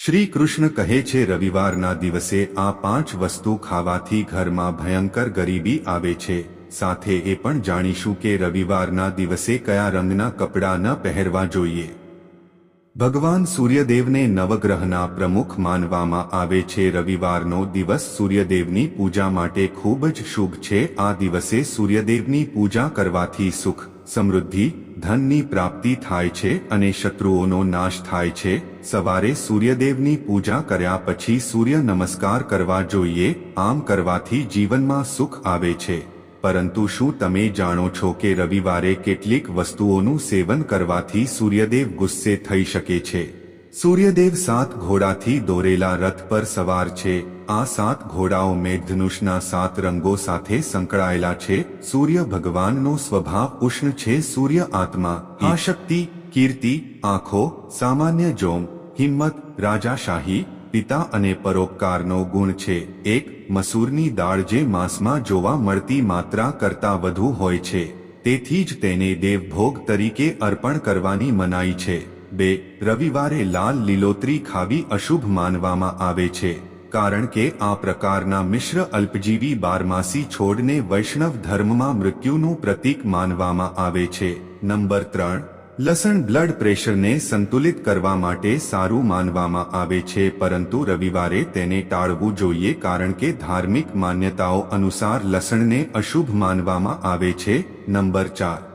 શ્રી કૃષ્ણ કહે છે, રવિવારના દિવસે આ પાંચ વસ્તુ ખાવાથી ઘરમાં ભયંકર ગરીબી આવે છે. સાથે એ પણ જાણીશું કે રવિવારના દિવસે કયા રંગના કપડાં ન પહેરવા જોઈએ. ભગવાન સૂર્યદેવને નવગ્રહના પ્રમુખ માનવામાં આવે છે, રવિવારનો દિવસ સૂર્યદેવની પૂજા માટે ખૂબ જ શુભ છે. આ દિવસે સૂર્યદેવની પૂજા કરવાથી સુખ, સમૃદ્ધિ ધનની પ્રાપ્તિ થાય છે અને શત્રુઓનો નાશ થાય છે. સવારે સૂર્યદેવની પૂજા કર્યા પછી સૂર્ય નમસ્કાર કરવા જોઈએ, આમ કરવાથી જીવનમાં સુખ આવે છે. પરંતુ શું તમે જાણો છો કે રવિવારે કેટલીક વસ્તુઓનું સેવન કરવાથી સૂર્યદેવ ગુસ્સે થઈ શકે છે? સૂર્યદેવ સાત ઘોડાથી દોરેલા રથ પર સવાર છે. આ સાત ઘોડાઓ મેઘધનુષના સાત રંગો સાથે સંકળાયેલા છે. સૂર્ય ભગવાનનો સ્વભાવ ઉષ્ણ છે. સૂર્ય આત્મા આ શક્તિ કીર્તિ, આંખો, સામાન્ય જોમ, હિંમત, રાજાશાહી, પિતા અને પરોપકારનો ગુણ છે. એક, મસૂરની દાળ જે માંસમાં જોવા મળતી માત્રા કરતાં વધુ હોય છે. તેથી જ તેને દેવભોગ તરીકે અર્પણ કરવાની મનાઈ છે. બે, રવિવારે લાલ લીલોતરી ખાવી અશુભ માનવામાં આવે છે, કારણ કે આ પ્રકારના મિશ્ર અલ્પજીવી બારમાસી છોડને વૈષ્ણવ ધર્મમાં મૃત્યુનું પ્રતીક માનવામાં આવે છે. નંબર ત્રણ, લસણ બ્લડ પ્રેશરને સંતુલિત કરવા માટે સારું માનવામાં આવે છે, પરંતુ રવિવારે તેને ટાળવું જોઈએ કારણ કે ધાર્મિક માન્યતાઓ અનુસાર લસણને અશુભ માનવામાં આવે છે. નંબર ચાર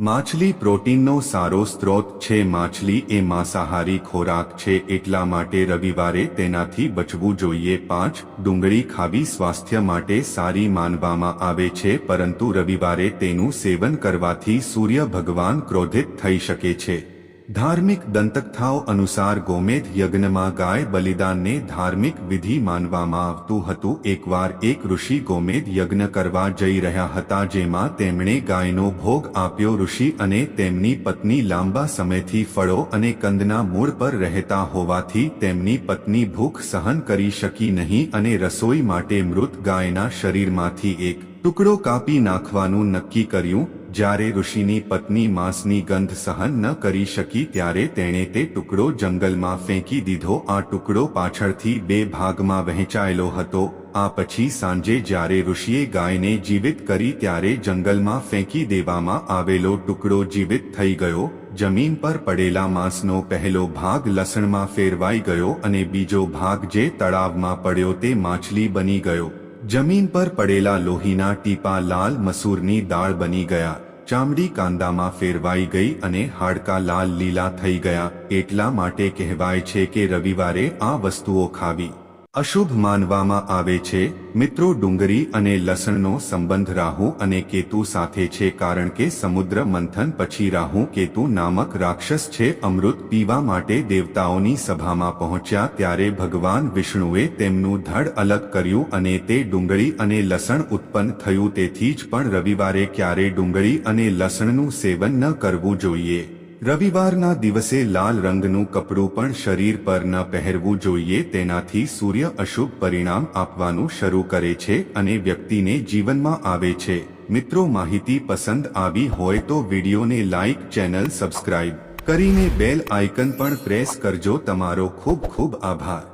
માછલી પ્રોટીનનો સારો સ્ત્રોત છે. માછલી એ માંસાહારી ખોરાક છે. એટલા માટે રવિવારે તેનાથી બચવું જોઈએ. પાંચ, ડુંગળી ખાવી સ્વાસ્થ્ય માટે સારી માનવામાં આવે છે, પરંતુ રવિવારે તેનું સેવન કરવાથી સૂર્ય ભગવાન ક્રોધિત થઈ શકે છે. ધાર્મિક દંતકથાઓ અનુસાર ગોમેધ યજ્ઞમાં ગાય બલિદાનને ધાર્મિક વિધિ માનવામાં આવતું હતું. એકવાર એક ઋષિ ગોમેધ યજ્ઞ કરવા જઈ રહ્યા હતા, જેમાં તેમણે ગાયનો ભોગ આપ્યો. ઋષિ અને તેમની પત્ની લાંબા સમયથી ફળો અને કંદના મૂળ પર રહેતા હોવાથી તેમની પત્ની ભૂખ સહન કરી શકી નહીં અને રસોઈ માટે મૃત ગાયના શરીરમાંથી એક ટુકડો કાપી નાખવાનું નક્કી કર્યું. જ્યારે ઋષિની પત્ની માંસની ગંધ સહન ન કરી શકી ત્યારે તેણે તે ટુકડો જંગલમાં ફેંકી દીધો. આ ટુકડો પાછળથી બે ભાગમાં વહેંચાયેલો હતો. આ પછી સાંજે જ્યારે ઋષિએ ગાયને જીવિત કરી ત્યારે જંગલમાં ફેંકી દેવામાં આવેલો ટુકડો જીવિત થઈ ગયો. જમીન પર પડેલા માંસનો પહેલો ભાગ લસણમાં ફેરવાઈ ગયો અને બીજો ભાગ જે તળાવમાં પડ્યો તે માછલી બની ગયો. જમીન પર પડેલા લોહીના ટીપા લાલ મસૂરની દાળ બની ગયા. ચામડી કાંદામાં ફેરવાઈ ગઈ અને હાડકા લાલ લીલા થઈ ગયા. એટલા માટે કહેવાય છે કે રવિવારે આ વસ્તુઓ ખાવી. અશુભ માનવામાં આવે છે, મિત્રો ડુંગળી અને લસણનો સંબંધ રાહુ અને કેતુ સાથે છે કારણ કે સમુદ્ર મંથન પછી રાહુ કેતુ નામક રાક્ષસ છે અમૃત પીવા માટે દેવતાઓની સભામાં પહોંચ્યા ત્યારે ભગવાન વિષ્ણુએ તેમનું ધડ અલગ કર્યું અને તે ડુંગળી અને લસણ ઉત્પન્ન થયું તેથી જ પણ રવિવારે ક્યારે ડુંગળી અને લસણનું સેવન ન કરવું જોઈએ. રવિવારના દિવસે લાલ રંગનું કપડું પણ શરીર પર ન પહેરવું જોઈએ, તેનાથી સૂર્ય અશુભ પરિણામ આપવાનું શરૂ કરે છે અને વ્યક્તિને જીવનમાં આવે છે. મિત્રો, માહિતી પસંદ આવી હોય તો વિડીયોને લાઇક ચેનલ સબસ્ક્રાઇબ કરીને બેલ આઇકન પણ પ્રેસ કરજો. તમારો ખૂબ ખૂબ આભાર.